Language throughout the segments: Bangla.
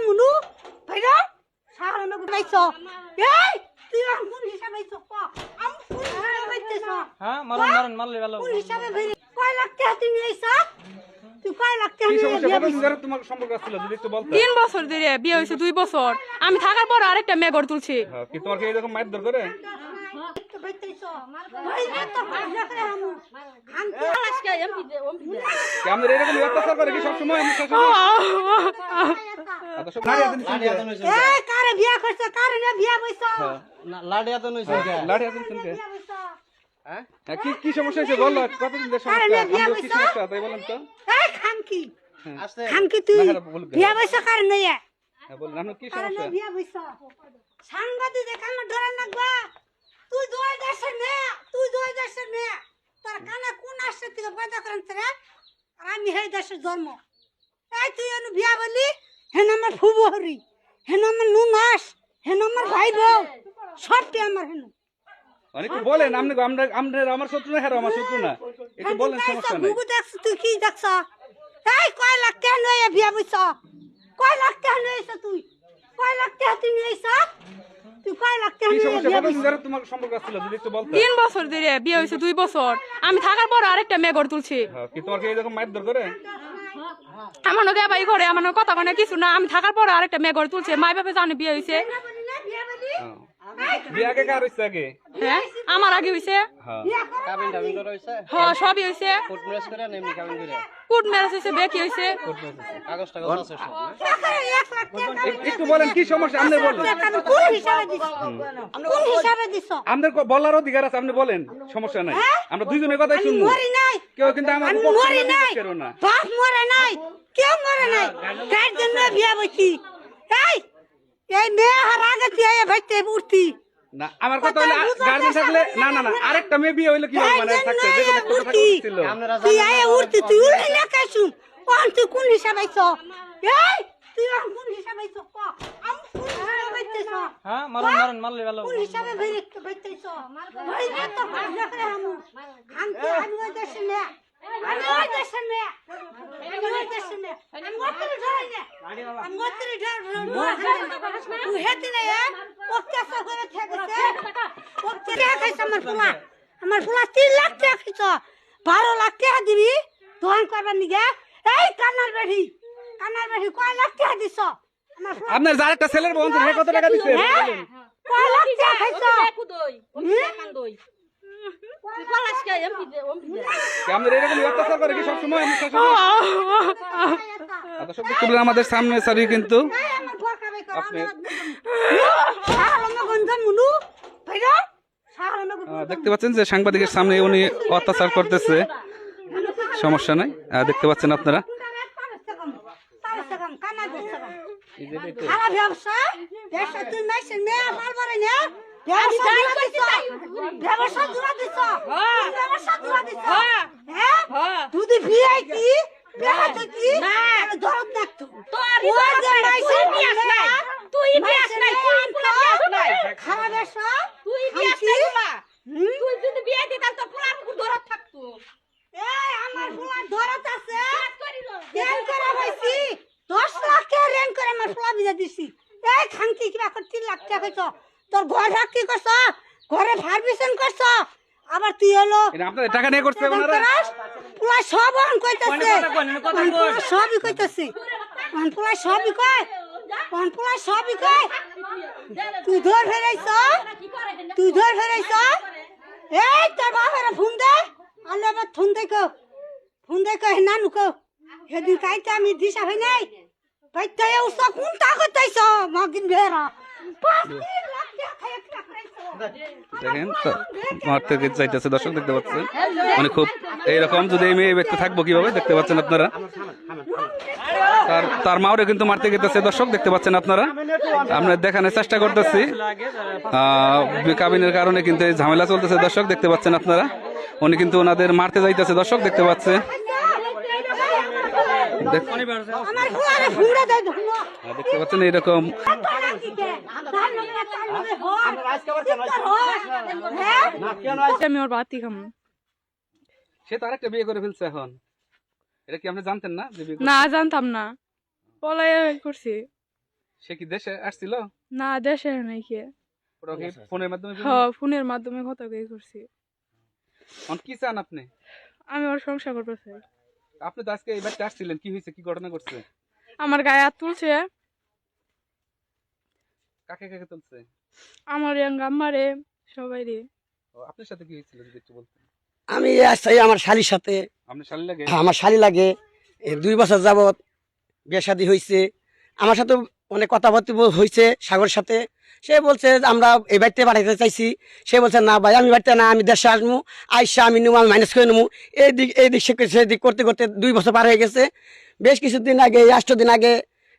মুনু? ভাইরা সাহারা মে গুনাইছ এই তুই আম কোন হিসাবে আইছ ক? আম কোন হিসাবে আইছ হ্যাঁ মারুন মারুন মারলে ভালো কোন হিসাবে ভাই কয় লাখ টাকা তুমি আইছ তুই কয় লাখ টাকা কি নিয়ে সমস্যা? বিয়া কতদিন দিছ? ধরে তোমার সম্পর্ক ছিল যদি একটু বলতে? তিন বছর ধরে বিয়ে হয়েছে দুই বছর। আমি থাকার পর আরেকটা মেয়ে গড় তুলছি। হ্যাঁ, কি তোমার কি এরকম মায়ের দর করে? আমাদের এরকম অত্যাচার করে কি সবসময়? এই কারে বিয়া করছ? কারে না বিয়া বইছ? লাডিয়া তো নইছে হ্যাঁ হ্যাঁ, কি কি সমস্যা হয়েছে বলো কতদিন সমস্যা? না, বিয়া কি সমস্যা? তাই বলেন তো। খানকি। তুই। বিয়া বইছ কারে নাই হ্যাঁ কি সমস্যা? বিয়া বইছ? সাংবাদিক ধরে তুই দুই দেশের মেয়ে তুই দুই দেশের মেয়ে তোর কানে কোন আসছে থেকে পয়দা করেন তোরা আর আমি সেই দেশের জন্ম এই তুই এনু বিয়া বলি হেন আমার ফুবু হরি হেন আমার নুনাস হেন আমার ভাই বউ সবটি আমার হেন। অনেক বলেন আপনি আমরা আমরা আমার শত্রু না হ্যাঁ আমার শত্রু না। একটু বলেন সমস্যা নাই। বুকু দেখছ তুই কি দেখছ? এই কয় লাখ টাকা নয় বিয়া বইছ? কয় লাখ টাকা তুই? কয় লাখ টাকা তুই নয়ছ? তুই কয় লাখ টাকা কি নয় সমস্যা? বিয়া কতদিন তোমার সম্পর্ক ছিল যদি একটু বলতে। তিন বছর ধরে বিয়ে হয়েছে দুই বছর। আমি থাকার পর আরেকটা মেয়ে তুলছি। হ্যাঁ, কি তোমার কি এরকম মাইর করে? আমার নগে বাই ঘরে আমার কথা কনে কিছু না। আমি থাকার পর আরেকটা মেয়ে তুলছে। মাই বাপে জানে বিয়ে হয়েছে। বিয়া হ্যাঁ। বিয়ে আগে কার হয়েছে আগে? হ্যাঁ? আমার আগে হ্যাঁ। বিয়া কর কাবিন টাবিন তো রইছে হ সবই হয়েছে কোর্ট ম্যারেজ করে না এমনি কাবিন করে? কুট ম্যারেজ হয়েছে বেকি হয়েছে কাগজ টাগজ আছে সব? না? টাকা এক লাখ টাকা এক- একটু বলেন কি সমস্যা? আপনি বলেন। কোন হিসাবে দিছ? কোন হিসাবে দিছ? আমাদের বলার অধিকার আছে আপনি বলেন। সমস্যা নাই। আমরা দুইজনের কথাই শুনব। মরি নাই। কেউ কিন্তু আমার আমি মরি নাই। না। বাপ মরে নাই। কেউ মরে নাই। কার জন্য বিয়া বইছি এই এই মেয়ে হার আগে এই ভাইতে উঠতি না আমার কথা হলো গার্জেন থাকলে না না না আরেকটা মেয়ে বিয়ে হইলে কি হবে? মানে থাকতে যে কোনো একটা থাকা ছিল। তুই আয় উঠতি তুই উঠলি না কাইছু কোন তুই কোন হিসাবে আইছ এই তুই কোন হিসাবে আইছ ক? আম কোন হিসাবে আইছ হ্যাঁ মারুন মারুন মারলে ভালো কোন হিসাবে ভাই বাইতেছ ভাই না তো ভাজা করে আম খানতে আমি ওই দেশে নে আমি ওই দেশে নে আমি ওই দেশে নে আমি মতরে ধরে নে আমি মতরে ধরে তুই হেতে নে অত্যাচার করে থেকেছে অত্যাচার খাইছ আমার ফুলা তিন লাখ টাকা খাইছ বারো লাখ টাকা দিবি দোকান করবার নিগে এই কানার বেড়ি কানার বেড়ি কয় লাখ টাকা দিছ আপনার যার একটা ছেলের বোন হে কত টাকা দিচ্ছে হ্যাঁ? কয় লাখ টাকা খাইছ কি আমাদের এরকম অত্যাচার করে কি সবসময় দেখতে পেলেন আমাদের সামনে সারি কিন্তু। দেখতে পাচ্ছেন যে সাংবাদিকের সামনে উনি অত্যাচার করতেছে। সমস্যা নাই। দেখতে পাচ্ছেন আপনারা। ব্যবসা। দূরা দিছ। ব্যবসা দূরা দিছ। হ্যাঁ? তুই দি কি বেহা তুই কি? না। ধরব দেখতো তোর বিয়াস নাই তুই বিয়াস নাই তুই বিয়াস নাই। খারাপ ব্যবসা তুই বিয়াস নাই তুই যদি বিয়ে দিতাম তো পুরা ধরত থাকতো। এই আমার পুরা ধরত আছে। রেন করে হইছি দশ লাখ টাকা রেন করে আমার পোলা বিজা দিছি। এই খানকি কিবা করে তিন লাখ টাকা কইছ। তোর ঘর রাখি করছ? ঘরে ফার্মিশন করছ? আবার তুই হলো আপনাদের টাকা নিয়ে করছে ওনারা? পোলা সব অন কইতাছে। সবই কইতাছে। অন পোলা সবই কয়। অন পোলা সবই কয়। তুই ধর ফেরাইছ তুই ধর ফেরাইছ এই তোর বাবার ফোন দে। আলে আবার ফোন দেখো ফোন দেখো হে নানু কো। সেদিন কাইতে আমি দিশা হই নাই। বাইতে উসা কোন তাকত তাইছ মগিন ভেরা পাঁচ তিন লাখ টাকা খাইয়া খাইয়া খাইছো। দেখেন মারতে যাইতেছে, দর্শক দেখতে পাচ্ছেন? মানে খুব এইরকম যদি এই মেয়ে ব্যক্তি থাকব কীভাবে, দেখতে পাচ্ছেন আপনারা? তার তার মাওরে কিন্তু মারতে গেতেছে, দর্শক দেখতে পাচ্ছেন আপনারা? আমরা দেখানোর চেষ্টা করতেছি। কাবিনের কারণে কিন্তু ঝামেলা চলতেছে, দর্শক দেখতে পাচ্ছেন আপনারা? উনি কিন্তু ওনাদের মারতে যাইতেছে, দর্শক দেখতে পাচ্ছে দেখ- আমার ফুলারে ফুলে দেয় ধুনো আহ, দেখতে পাচ্ছেন এইরকম আমি ওর বাতি খামো সে তো আরেকটা বিয়ে করে ফেলছে এখন। এটা কি আপনি জানতেন না না জানতাম না। পলাই করছি। সে কি দেশে আসছিল? না দেশে ওটা কি। ফোনের মাধ্যমে হ ফোনের মাধ্যমে কথা কই করছি। কি চান আপনি? আমি ওর সংসার করতে চাই। আপনি তো আজকে এই বাড়িতে আসছিলেন কি হয়েছে? কি ঘটনা ঘটছে? আমার গায়ে হাত তুলছে। কাকে কাকে তুলছে? আমার আম্মারে সবাই রে ও, আপনার সাথে কি হয়েছিল যদি একটু বলতেন? আমি আসছি আমার শালির সাথে। আপনার শালি লাগে? আমার শালি লাগে। এই দুই বছর যাবত বিয়ে শাদী হয়েছে আমার সাথে অনেক কথাবার্তা বল- হয়েছে সাগরের সাথে। সে বলছে আমরা এই বাড়িতে পাঠাইতে চাইছি। সে বলছে না ভাই আমি বাড়িতে না আমি দেশে আসব। আইসা আমি নেব আমি মাইনাস করে নেব। এই দিক এই দিক সে- সেদিক করতে করতে দুই বছর পার হয়ে গেছে। বেশ কিছুদিন আগে আষ্ট দিন আগে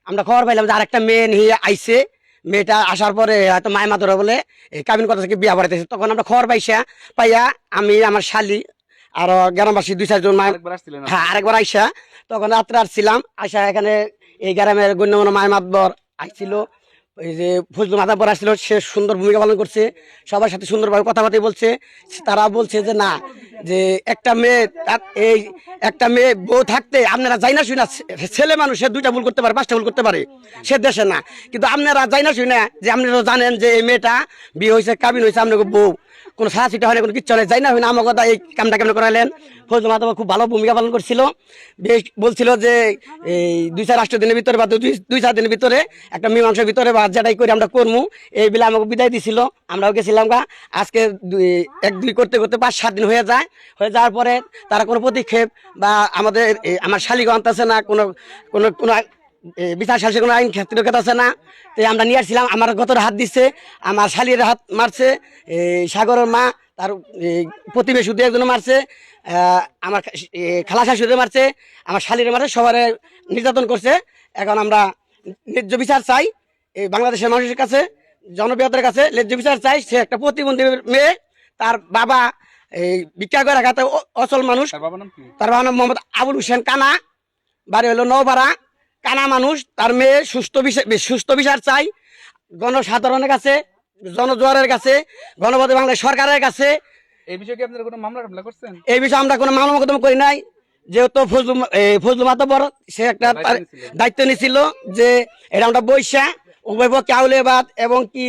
আমরা খবর পাইলাম যে আরেকটা মেয়ে নিয়ে আইছে। মেয়েটা আসার পরে হয়তো মায় মাতরা বলে এই কাবিন কথা থেকে বিয়া বাড়াইতেছে? তখন আমরা খবর পাইছা পাইয়া আমি আমার শালি আর গ্রামবাসী দুই চারজন? হ্যাঁ আরেকবার আইসা। তখন রাত্রে আসছিলাম আইসা এখানে এই গ্রামের গণ্যমান্য মায় মাতবর আসছিল এই যে ফজল মাতাবর আসছিল, সে সুন্দর ভূমিকা পালন করছে, সবার সাথে সুন্দরভাবে কথাবার্তা বলছে। তারা বলছে যে, না, যে একটা মেয়ে, তার- এই একটা মেয়ে বউ থাকতে আপনারা যাই না শুনে ছেলে মানুষ, সে দুইটা ভুল করতে পারে, পাঁচটা ভুল করতে পারে, সে দেশে না। কিন্তু আপনারা যাই না শুনে যে, আপনারা জানেন যে, এই মেয়েটা বিয়ে হয়েছে, কাবিন হয়েছে, আপনাকে বউ। কোনো সাহা ছিটা হয় কোনো কিচ্ছু নেই যাই না। হয় না কথা এই কামটা কেমন করালেন? ফজল মাতাবা খুব ভালো ভূমিকা পালন করছিল। বেশ বলছিল যে, এই দুই চার আষ্ট দিনের ভিতরে বা দুই চার দিনের ভিতরে একটা মীমাংসার ভিতরে বা যেটাই করে আমরা করব এই বেলা আমাকে বিদায় দিছিল। আমরাও গেছিলাম গা। আজকে এক, দুই করতে করতে পাঁচ, সাত দিন হয়ে যায়। হয়ে যাওয়ার পরে তারা কোনো পদক্ষেপ বা আমাদের আমার শালিগঞ্জ আছে না, কোনো কোনো কোনো বিচার শাসে কোনো আইন ক্ষেত্রে আছে না? তো আমরা নিয়ে আসছিলাম আমার গতর হাত দিচ্ছে আমার শালির হাত মারছে এই সাগরের মা তার প্রতিবেশী দু একজন মারছে আমার খালা শাশুড়ি মারছে আমার শালির মারছে সবার নির্যাতন করছে। এখন আমরা ন্যায্য বিচার চাই এই বাংলাদেশের মানুষের কাছে জনপ্রিয়তার কাছে ন্যায্য বিচার চাই। সে একটা প্রতিবন্ধী মেয়ে তার বাবা এই ভিক্ষা করে খাতে অচল মানুষ। তার বাবা নাম মোহাম্মদ আবুল হোসেন কানা বাড়ি হলো নৌপাড়া কানা মানুষ তার মেয়ে সুস্থ বিচার সুস্থ বিচার চাই। গণসাধারণের কাছে জনজোয়ারের কাছে গণপতি বাংলা সরকারের কাছে। এই বিষয়ে কি আপনারা কোনো মামলা টামলা করছেন? এই বিষয়ে আমরা কোনো মামলা মকদম করি নাই। যেহেতু ফজলু ফজলু মাতবর সে একটা দায়িত্ব নিছিল যে এটা আমরা বৈশা উভয় কাউলেবাদ এবং কি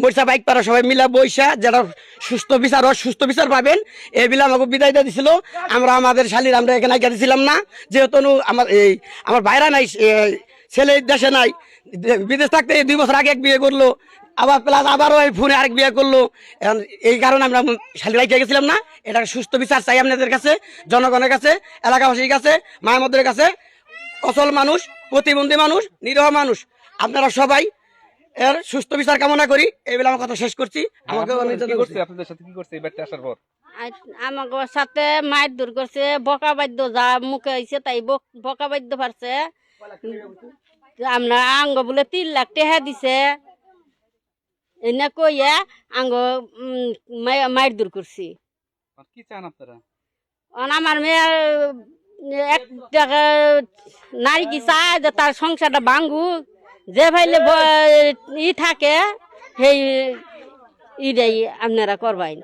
মরিচা বাইক পাড়া সবাই মিলা বৈশা, যারা সুস্থ বিচার সুস্থ বিচার পাবেন এই বিলে আমাকে বিদায় দিয়ে দিছিল। আমরা আমাদের শালির, আমরা এখানে আগে দিছিলাম না। যেহেতু আমার এই, আমার বাইরা নাই ছেলে দেশে নাই, বিদেশ থাকতে দুই বছর আগে এক বিয়ে করল, আবার প্লাস আবারও এই ফোনে আরেক বিয়ে করল। এখন এই কারণে আমরা শালি রাইখে গেছিলাম না। এটা সুস্থ বিচার চাই আপনাদের কাছে, জনগণের কাছে, এলাকাবাসীর কাছে মায়ামদের কাছে। অচল মানুষ, প্রতিবন্ধী মানুষ, নিরহ মানুষ। আপনারা সবাই এর সুস্থ বিচার কামনা করি। এই বেলা আমার কথা শেষ করছি। আমাকে আপনাদের কি করছে? আপনাদের সাথে কি করছে এই আসার পর? আমাকে সাথে মায়ের দূর করছে বকা বাদ্য যা মুখে হয়েছে তাই বক- বকা বাদ্য পারছে আমরা আঙ্গ বলে তিন লাখ টেহা দিছে। এনে কইয়া আঙ্গ মায়ের দূর করছি। কি চান আপনারা? অন আমার মেয়ে এক টাকা নারী কি চায় যে তার সংসারটা ভাঙ্গু যে ভাইলে ই থাকে সেই ইটাই আপনারা করবাই